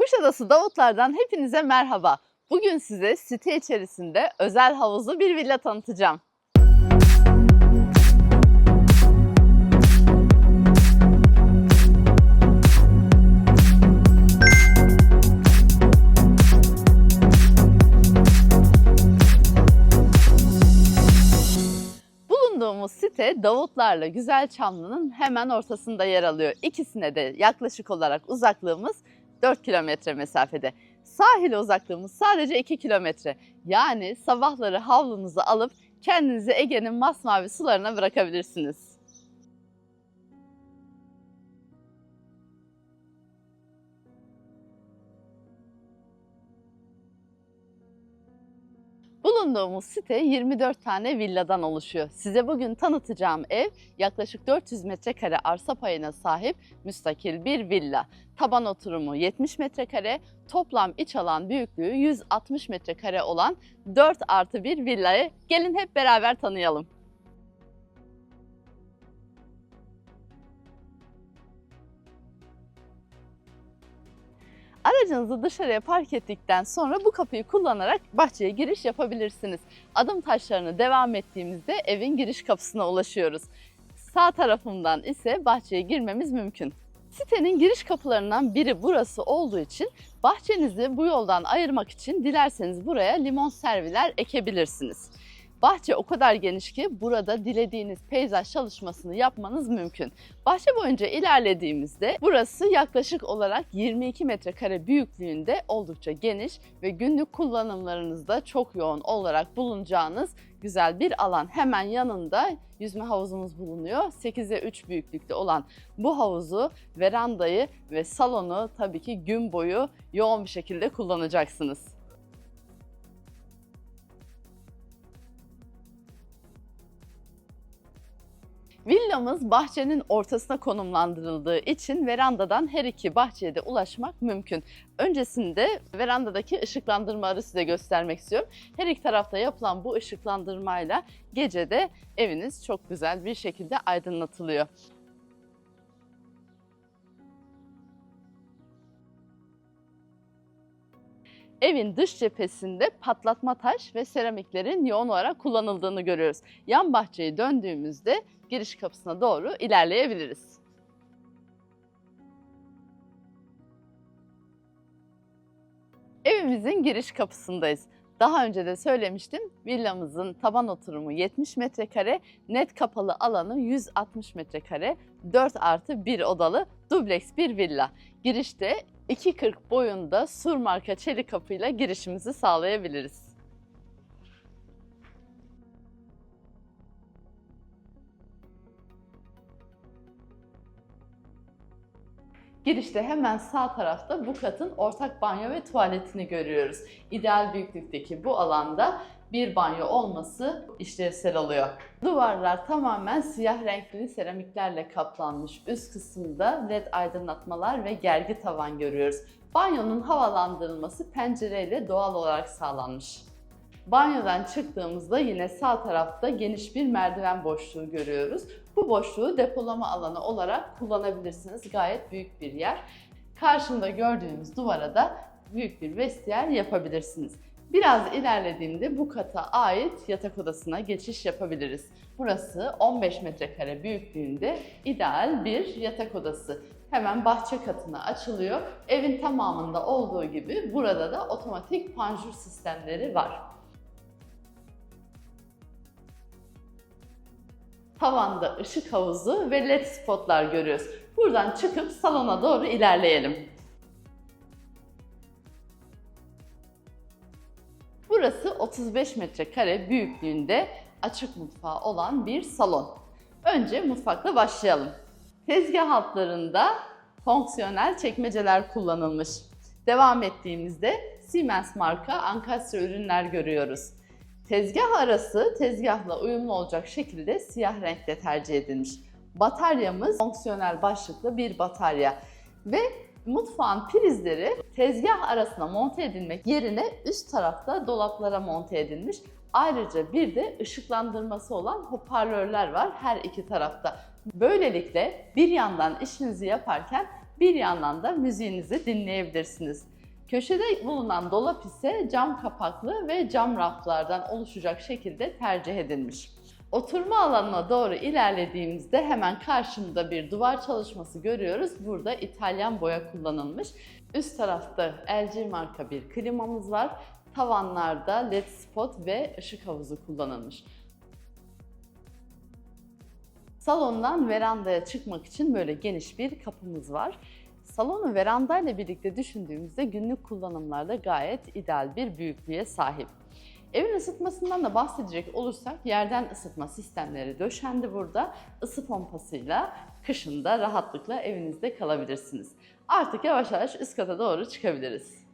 Kuşadası Davutlar'dan hepinize merhaba. Bugün size site içerisinde özel havuzlu bir villa tanıtacağım. Bulunduğumuz site Davutlarla Güzelçamlı'nın hemen ortasında yer alıyor. İkisine de yaklaşık olarak uzaklığımız 4 kilometre mesafede. Sahile uzaklığımız sadece 2 kilometre. Yani sabahları havlunuzu alıp kendinizi Ege'nin masmavi sularına bırakabilirsiniz. Bulunduğumuz site 24 tane villadan oluşuyor. Size bugün tanıtacağım ev yaklaşık 400 metrekare arsa payına sahip müstakil bir villa. Taban oturumu 70 metrekare, toplam iç alan büyüklüğü 160 metrekare olan 4 artı bir villayı gelin hep beraber tanıyalım. Aracınızı dışarıya park ettikten sonra bu kapıyı kullanarak bahçeye giriş yapabilirsiniz. Adım taşlarını devam ettiğimizde evin giriş kapısına ulaşıyoruz. Sağ tarafımdan ise bahçeye girmemiz mümkün. Sitenin giriş kapılarından biri burası olduğu için bahçenizi bu yoldan ayırmak için dilerseniz buraya limon serviler ekebilirsiniz. Bahçe o kadar geniş ki burada dilediğiniz peyzaj çalışmasını yapmanız mümkün. Bahçe boyunca ilerlediğimizde burası yaklaşık olarak 22 metrekare büyüklüğünde oldukça geniş ve günlük kullanımlarınızda çok yoğun olarak bulunacağınız güzel bir alan. Hemen yanında yüzme havuzumuz bulunuyor. 8'e 3 büyüklükte olan bu havuzu, verandayı ve salonu tabii ki gün boyu yoğun bir şekilde kullanacaksınız. Villamız bahçenin ortasına konumlandırıldığı için verandadan her iki bahçeye de ulaşmak mümkün. Öncesinde verandadaki ışıklandırmaları size göstermek istiyorum. Her iki tarafta yapılan bu ışıklandırmayla gecede eviniz çok güzel bir şekilde aydınlatılıyor. Evin dış cephesinde patlatma taş ve seramiklerin yoğun olarak kullanıldığını görüyoruz. Yan bahçeyi döndüğümüzde giriş kapısına doğru ilerleyebiliriz. Evimizin giriş kapısındayız. Daha önce de söylemiştim. Villamızın taban oturumu 70 metrekare, net kapalı alanı 160 metrekare, 4 artı 1 odalı dubleks bir villa. Girişte 2.40 boyunda sur marka çelik kapıyla girişimizi sağlayabiliriz. Girişte hemen sağ tarafta bu katın ortak banyo ve tuvaletini görüyoruz. İdeal büyüklükteki bu alanda bir banyo olması işlevsel oluyor. Duvarlar tamamen siyah renkli seramiklerle kaplanmış. Üst kısımda led aydınlatmalar ve gergi tavan görüyoruz. Banyonun havalandırılması pencereyle doğal olarak sağlanmış. Banyodan çıktığımızda yine sağ tarafta geniş bir merdiven boşluğu görüyoruz. Bu boşluğu depolama alanı olarak kullanabilirsiniz. Gayet büyük bir yer. Karşımda gördüğünüz duvara da büyük bir vestiyer yapabilirsiniz. Biraz ilerlediğimde bu kata ait yatak odasına geçiş yapabiliriz. Burası 15 metrekare büyüklüğünde ideal bir yatak odası. Hemen bahçe katına açılıyor. Evin tamamında olduğu gibi burada da otomatik panjur sistemleri var. Tavanda ışık havuzu ve led spotlar görüyoruz. Buradan çıkıp salona doğru ilerleyelim. Burası 35 metrekare büyüklüğünde açık mutfağı olan bir salon. Önce mutfakla başlayalım. Tezgah altlarında fonksiyonel çekmeceler kullanılmış. Devam ettiğimizde Siemens marka ankastre ürünler görüyoruz. Tezgah arası tezgahla uyumlu olacak şekilde siyah renkte tercih edilmiş. Bataryamız fonksiyonel başlıklı bir batarya ve mutfağın prizleri tezgah arasına monte edilmek yerine üst tarafta dolaplara monte edilmiş. Ayrıca bir de ışıklandırması olan hoparlörler var her iki tarafta. Böylelikle bir yandan işinizi yaparken bir yandan da müziğinizi dinleyebilirsiniz. Köşede bulunan dolap ise cam kapaklı ve cam raflardan oluşacak şekilde tercih edilmiş. Oturma alanına doğru ilerlediğimizde hemen karşımda bir duvar çalışması görüyoruz. Burada İtalyan boya kullanılmış. Üst tarafta LG marka bir klimamız var. Tavanlarda led spot ve ışık havuzu kullanılmış. Salondan verandaya çıkmak için böyle geniş bir kapımız var. Salonu verandayla birlikte düşündüğümüzde günlük kullanımlarda gayet ideal bir büyüklüğe sahip. Evin ısıtmasından da bahsedecek olursak yerden ısıtma sistemleri döşendi burada. Isı pompasıyla kışın da rahatlıkla evinizde kalabilirsiniz. Artık yavaş yavaş üst doğru çıkabiliriz.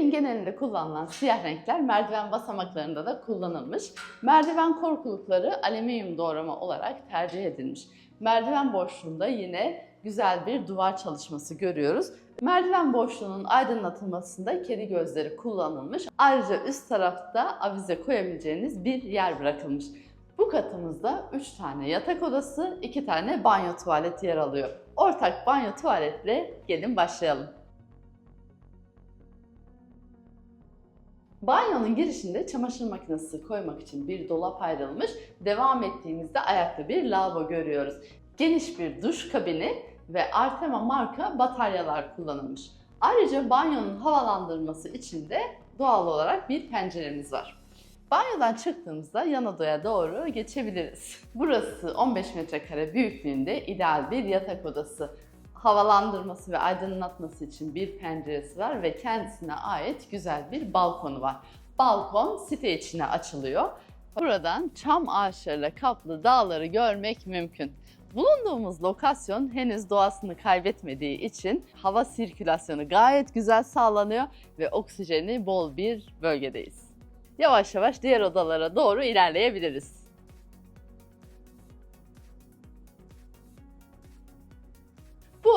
Evin genelinde kullanılan siyah renkler merdiven basamaklarında da kullanılmış. Merdiven korkulukları alüminyum doğrama olarak tercih edilmiş. Merdiven boşluğunda yine güzel bir duvar çalışması görüyoruz. Merdiven boşluğunun aydınlatılmasında kedi gözleri kullanılmış. Ayrıca üst tarafta avize koyabileceğiniz bir yer bırakılmış. Bu katımızda 3 tane yatak odası, 2 tane banyo tuvalet yer alıyor. Ortak banyo tuvaletle gelin başlayalım. Banyonun girişinde çamaşır makinesi koymak için bir dolap ayrılmış. Devam ettiğimizde ayakta bir lavabo görüyoruz. Geniş bir duş kabini ve Artema marka bataryalar kullanılmış. Ayrıca banyonun havalandırması için de doğal olarak bir penceremiz var. Banyodan çıktığımızda yan odaya doğru geçebiliriz. Burası 15 metrekare büyüklüğünde ideal bir yatak odası. Havalandırması ve aydınlatması için bir penceresi var ve kendisine ait güzel bir balkonu var. Balkon site içine açılıyor. Buradan çam ağaçlarıyla kaplı dağları görmek mümkün. Bulunduğumuz lokasyon henüz doğasını kaybetmediği için hava sirkülasyonu gayet güzel sağlanıyor ve oksijeni bol bir bölgedeyiz. Yavaş yavaş diğer odalara doğru ilerleyebiliriz.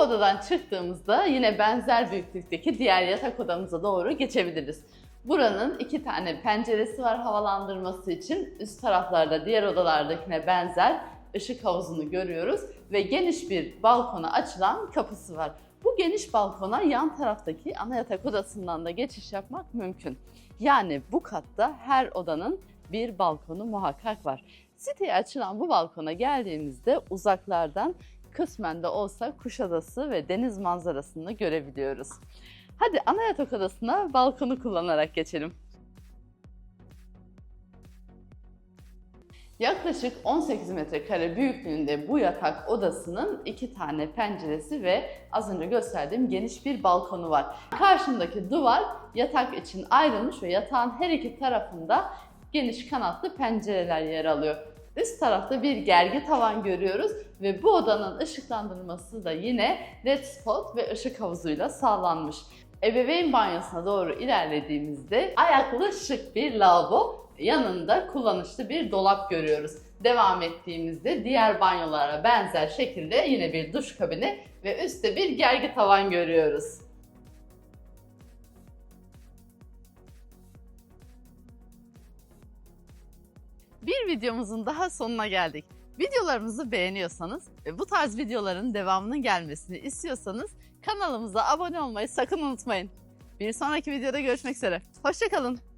Odadan çıktığımızda yine benzer büyüklükteki diğer yatak odamıza doğru geçebiliriz. Buranın iki tane penceresi var havalandırması için. Üst taraflarda diğer odalardakine benzer ışık havuzunu görüyoruz ve geniş bir balkona açılan kapısı var. Bu geniş balkona yan taraftaki ana yatak odasından da geçiş yapmak mümkün. Yani bu katta her odanın bir balkonu muhakkak var. Siteye açılan bu balkona geldiğimizde uzaklardan kısmen de olsa Kuşadası ve deniz manzarasını görebiliyoruz. Hadi ana yatak odasına balkonu kullanarak geçelim. Yaklaşık 18 metrekare büyüklüğünde bu yatak odasının iki tane penceresi ve az önce gösterdiğim geniş bir balkonu var. Karşımdaki duvar yatak için ayrılmış ve yatağın her iki tarafında geniş kanatlı pencereler yer alıyor. Üst tarafta bir gergi tavan görüyoruz ve bu odanın ışıklandırılması da yine led spot ve ışık havuzuyla sağlanmış. Ebeveyn banyosuna doğru ilerlediğimizde ayaklı şık bir lavabo, yanında kullanışlı bir dolap görüyoruz. Devam ettiğimizde diğer banyolara benzer şekilde yine bir duş kabini ve üstte bir gergi tavan görüyoruz. Bir videomuzun daha sonuna geldik. Videolarımızı beğeniyorsanız ve bu tarz videoların devamının gelmesini istiyorsanız kanalımıza abone olmayı sakın unutmayın. Bir sonraki videoda görüşmek üzere. Hoşçakalın.